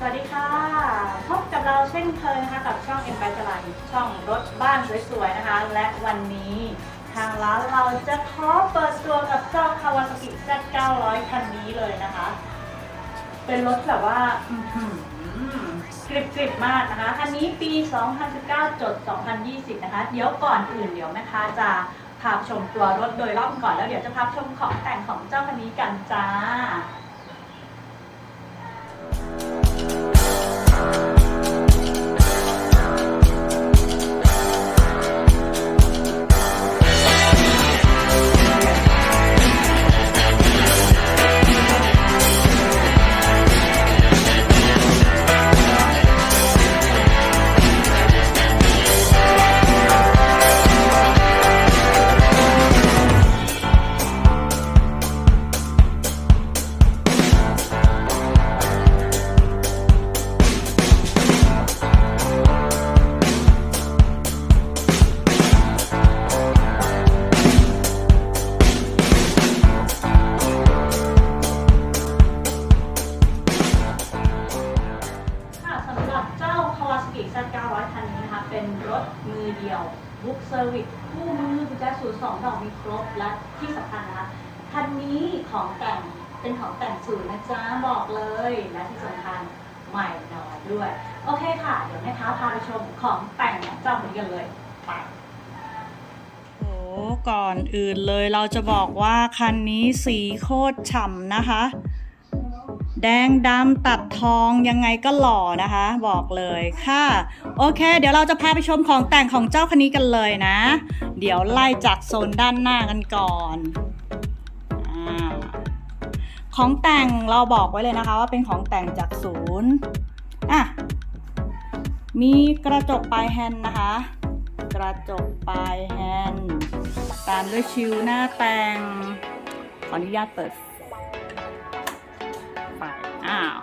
สวัสดีค่ะ พบกับเราเช่นเคยนะคะกับช่องเอ็นไบจลาดช่องรถบ้านสวยๆนะคะ และวันนี้ทางร้านเราจะขอเปิดตัวกับเจ้าคาวาซากิซ900คันนี้เลยนะคะ เป็นรถแบบว่ากริบๆบมากนะคะ คันนี้ปี 2019 จด 2020 นะคะ เดี๋ยวก่อนอื่นเดี๋ยวแม่ค้าจะพาชมตัวรถโดยรอบก่อนแล้วเดี๋ยวจะพาชมของแต่งของเจ้าคันนี้กันจ้า วิสคู่มือกุญแจสูตรสองดอกมีครบและที่สำคัญนะคะคันนี้ของแต่งเป็นของแต่งสูตรนะจ๊ะบอกเลยและที่สำคัญใหม่น้อยด้วย โอเคค่ะ เดี๋ยวแม่ค้าพาไปชมของแต่งของเจ้าคันนี้กันเลยไปโอ้ก่อนอื่นเลยเราจะบอกว่าคันนี้สีโคตรฉ่ำนะคะ แดงดำตัดทองยังไงก็หล่อนะคะ บอกเลยค่ะ โอเค เดี๋ยวเราจะพาไปชมของแต่งของเจ้าคันนี้กันเลยนะ เดี๋ยวไล่จากโซนด้านหน้ากันก่อนอของแต่งเราบอกไว้เลยนะคะ ว่าเป็นของแต่งจากศูนย์อะมีกระจกปลายแฮนด์นะคะ กระจกปลายแฮนด์ตามด้วยชิวหน้าแต่งขออนุญาตเปิด อ้าว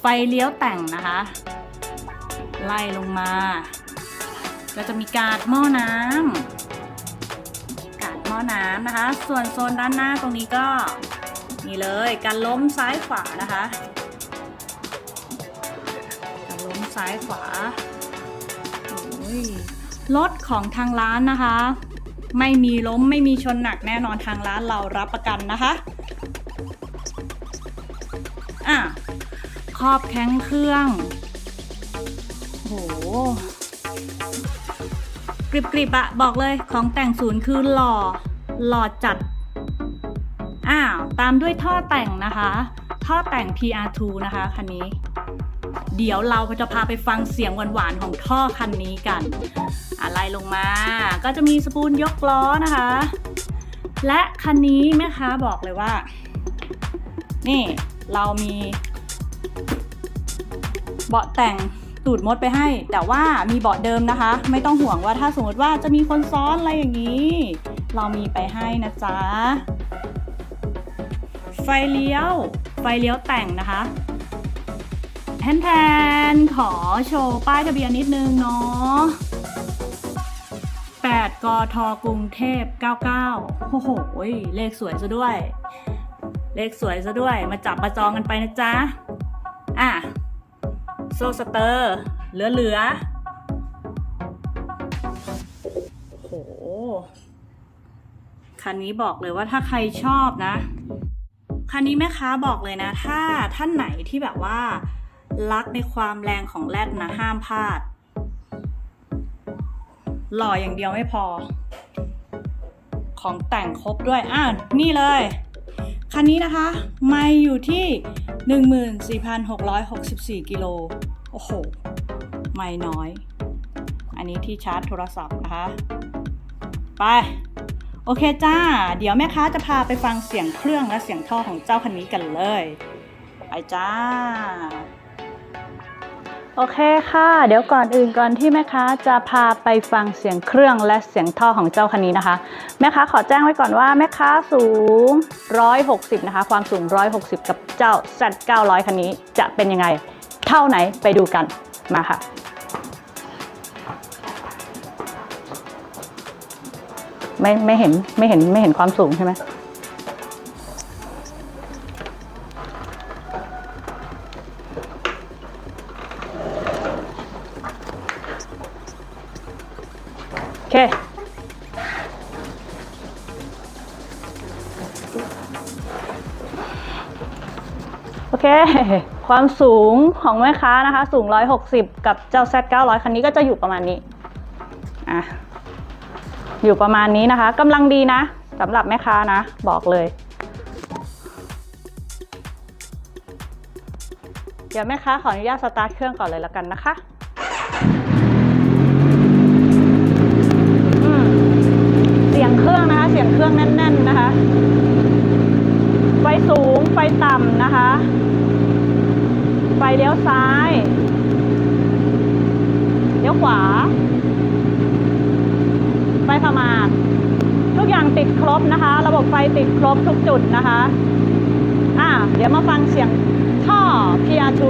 ไฟเลี้ยวแต่งนะคะ ไล่ลงมา ก็จะมีกาดหม้อน้ำกาดหม้อน้ำนะคะ ส่วนโซนด้านหน้าตรงนี้ก็นี่เลยการล้มซ้ายขวานะคะการล้มซ้ายขวารถของทางร้านนะคะ ไม่มีล้มไม่มีชนหนักแน่นอนทางร้านเรารับประกันนะคะอะครอบแข้งเครื่องโหกริบกริบอะบอกเลยของแต่งศูนย์คือหล่อหล่อจัดอ้าวตามด้วยท่อแต่งนะคะ ท่อแต่ง PR2 นะคะคันนี้ เดี๋ยวเราจะพาไปฟังเสียงหวานๆของท่อคันนี้กันอะไรลงมา ก็จะมีสปูนยกล้อนะคะ และคันนี้แม่ค้าบอกเลยว่า นี่เรามีเบาะแต่งตูดมดไปให้ แต่ว่ามีเบาะเดิมนะคะ ไม่ต้องห่วงว่าถ้าสมมติว่าจะมีคนซ้อนอะไรอย่างนี้ เรามีไปให้นะจ๊ะ ไฟเลี้ยว ไฟเลี้ยวแต่งนะคะ แทนๆขอโชว์ป้ายทะเบียนนิดนึงเนาะ8กทกรุงเทพ 99 โอ้โห เลขสวยซะด้วย เลขสวยซะด้วย มาจับมาจองกันไปนะจ๊ะ อะ โซสเตอร์ เหลือเหลือโอ้โห คันนี้บอกเลยว่าถ้าใครชอบนะ คันนี้แม่ค้าบอกเลยนะ ถ้าท่านไหนที่แบบว่า รักในความแรงของแรดนะห้ามพลาด หล่ออย่างเดียวไม่พอ ของแต่งครบด้วย อะ นี่เลย คันนี้นะคะไม่อยู่ที่ 14,664 กิโล โอ้โห ไม่น้อย อันนี้ที่ชาร์จโทรศัพท์นะคะ ไป โอเคจ้า เดี๋ยวแม่ค้าจะพาไปฟังเสียงเครื่องและเสียงท่อของเจ้าคันนี้กันเลย ไปจ้า โอเคค่ะ เดี๋ยวก่อนอื่นก่อนที่แม่ค้าจะพาไปฟังเสียงเครื่องและเสียงท่อของเจ้าคันนี้นะคะ แม่ค้าขอแจ้งไว้ก่อนว่าแม่ค้าสูง 160 นะคะ ความสูง 160 กับเจ้า Z900 คันนี้จะเป็นยังไง เท่าไหนไปดูกันมาค่ะไม่ไม่เห็นไม่เห็นไม่เห็นความสูงใช่ไหม เค โอเค ความสูงของแม่ค้านะคะ สูง 160 กับเจ้า Z 900 คันนี้ก็จะอยู่ประมาณนี้ อะ อยู่ประมาณนี้นะคะกำลังดีนะสำหรับแม่ค้านะ บอกเลยเดี๋ยวแม่ค้าขออนุญาตสตาร์ทเครื่องก่อนเลยแล้วกันนะคะ รื่องนะคะเครื่องแน่น ๆนะคะ ไฟสูงไฟต่ำนะคะ ไฟเลี้ยวซ้ายเลี้ยวขวา ไฟพมาทุกอย่างติดครบนะคะ ระบบไฟติดครบทุกจุดนะคะอ่าเดี๋ยวมาฟังเสียงท่อ PR2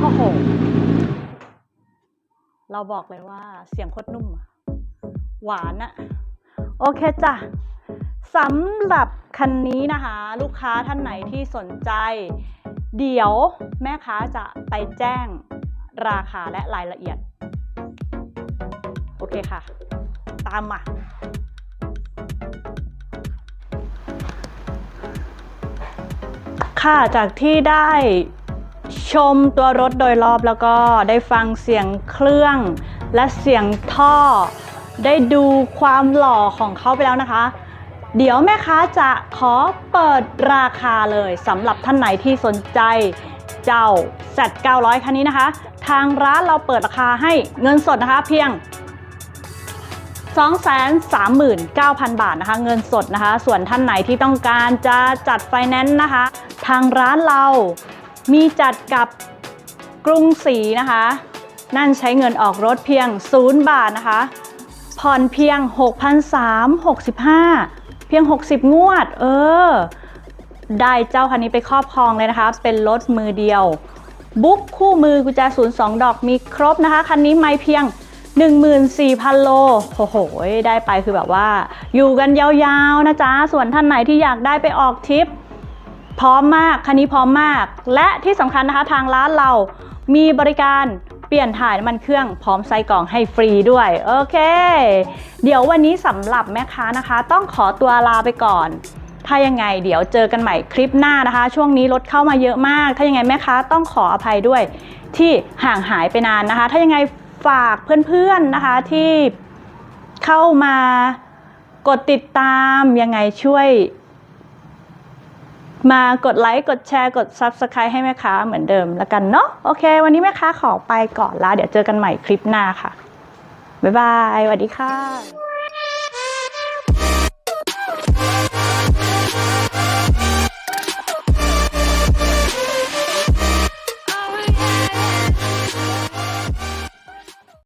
โอ้โห เราบอกเลยว่าเสียงโคตรนุ่ม หวานอะโอเคจ้ะสำหรับคันนี้นะคะ ลูกค้าท่านไหนที่สนใจ เดี๋ยวแม่ค้าจะไปแจ้งราคาและรายละเอียด โอเคค่ะ ตามมา ค่ะ จากที่ได้ชมตัวรถโดยรอบแล้วก็ได้ฟังเสียงเครื่องและเสียงท่อ ได้ดูความหล่อของเขาไปแล้วนะคะ เดี๋ยวแม่ค้าจะขอเปิดราคาเลยสำหรับท่านไหนที่สนใจเจ้า Z 900 คันนี้นะคะ ทางร้านเราเปิดราคาให้เงินสดนะคะเพียง 239,000 บาทนะคะ เงินสดนะคะ ส่วนท่านไหนที่ต้องการจะจัดไฟแนนซ์นะคะ ทางร้านเรามีจัดกับกรุงศรีนะคะ นั่นใช้เงินออกรถเพียง 0 บาทนะคะ ผ่อนเพียง 6,365 เพียง 60 งวด เออ ได้เจ้าคันนี้ไปครอบครองเลยนะคะ เป็นรถมือเดียว บุ๊กคู่มือกุญแจศูนย์สองดอกมีครบนะคะ คันนี้ไม่เพียง 14,000 โล โอ้โห ได้ไปคือแบบว่า อยู่กันยาวๆนะจ๊ะ ส่วนท่านไหนที่อยากได้ไปออกทริป พร้อมมาก คันนี้พร้อมมาก และที่สำคัญนะคะทางร้านเรามีบริการเปลี่ยนถ่ายน้ำมันเครื่องพร้อมใส่กล่องให้ฟรีด้วย โอเค เดี๋ยววันนี้สำหรับแม่ค้านะคะ ต้องขอตัวลาไปก่อนถ้ายังไงเดี๋ยวเจอกันใหม่คลิปหน้านะคะ ช่วงนี้รถเข้ามาเยอะมาก ถ้ายังไงแม่ค้าต้องขออภัยด้วยที่ห่างหายไปนานนะคะ ถ้ายังไง ฝากเพื่อนๆนะคะที่เข้ามากดติดตามยังไงช่วย มากดไลค์ กดแชร์ กด Subscribe ให้แม่ค้าเหมือนเดิมแล้วกันเนาะโอเค วันนี้แม่ค้าขอไปก่อนละเดี๋ยวเจอกันใหม่คลิปหน้าค่ะ บ๊ายบายสวัสดีค่ะ